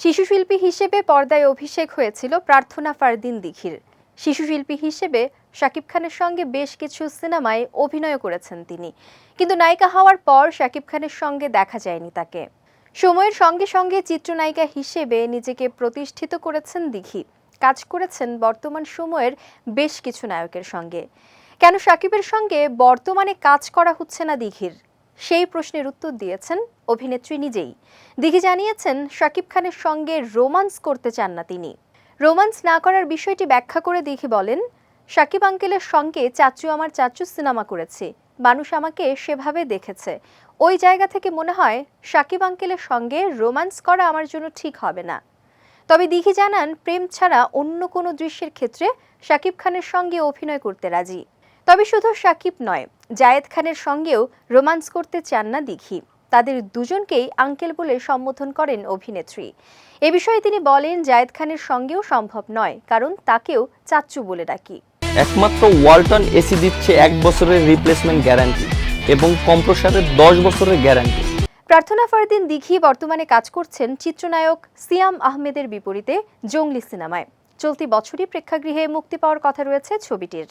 শিশুশিল্পী হিসেবে পর্দায় অভিষেক হয়েছিল প্রার্থনা ফারদিন দিঘির। শিশুশিল্পী হিসেবে শাকিব খানের সঙ্গে বেশ কিছু সিনেমায় অভিনয় করেছেন তিনি। কিন্তু নায়িকা হওয়ার পর শাকিব খানের সঙ্গে দেখা যায়নি তাকে। সময়ের সঙ্গে সঙ্গে চিত্রনায়িকা হিসেবে নিজেকে প্রতিষ্ঠিত করেছেন দিঘি। কাজ করেছেন বর্তমান সময়ের বেশ কিছু নায়কের সঙ্গে। কেন শাকিবের সঙ্গে বর্তমানে কাজ করা হচ্ছে না দিঘির? সেই প্রশ্নের উত্তর দিয়েছেন অভিনেত্রী নিজেই। দিঘি জানিয়েছেন, শাকিব খানের সঙ্গে রোমান্স করতে চান না তিনি। রোমান্স না করার বিষয়টি ব্যাখ্যা করে দিঘি বলেন, শাকিব আঙ্কেলের সঙ্গে চাচু আমার চাচু সিনেমা করেছি, মানুষ আমাকে সেভাবে দেখেছে। ওই জায়গা থেকে মনে হয়, শাকিব আঙ্কেলের সঙ্গে রোমান্স করা আমার জন্য ঠিক হবে না। তবে দিঘি জানান, প্রেম ছাড়া অন্য কোনো দৃশ্যের ক্ষেত্রে শাকিব খানের সঙ্গে অভিনয় করতে রাজি। তবে শুধু সাকিব নয় জায়েদ খানের সঙ্গেও রোমান্স করতে চান না দিঘি। তাদের দুজনকেই আঙ্কেল বলে সম্বোধন করেন অভিনেত্রী। এ বিষয়ে তিনি বলেন জায়েদ খানের সঙ্গেও সম্ভব নয় কারণ তাকেও চাচ্চু বলে ডাকি। একমাত্র ওয়ালটন এসি দিচ্ছে এক বছরের রিপ্লেসমেন্ট গ্যারান্টি এবং কম্প্রসারের দশ বছরের গ্যারান্টি প্রার্থনা ফারদিন দিঘি বর্তমানে কাজ করছেন চিত্রনায়ক সিয়াম আহমেদের বিপরীতে জঙ্গলি সিনেমায়। চলতি বছরই প্রেক্ষাগৃহে মুক্তি পাওয়ার কথা রয়েছে ছবিটির।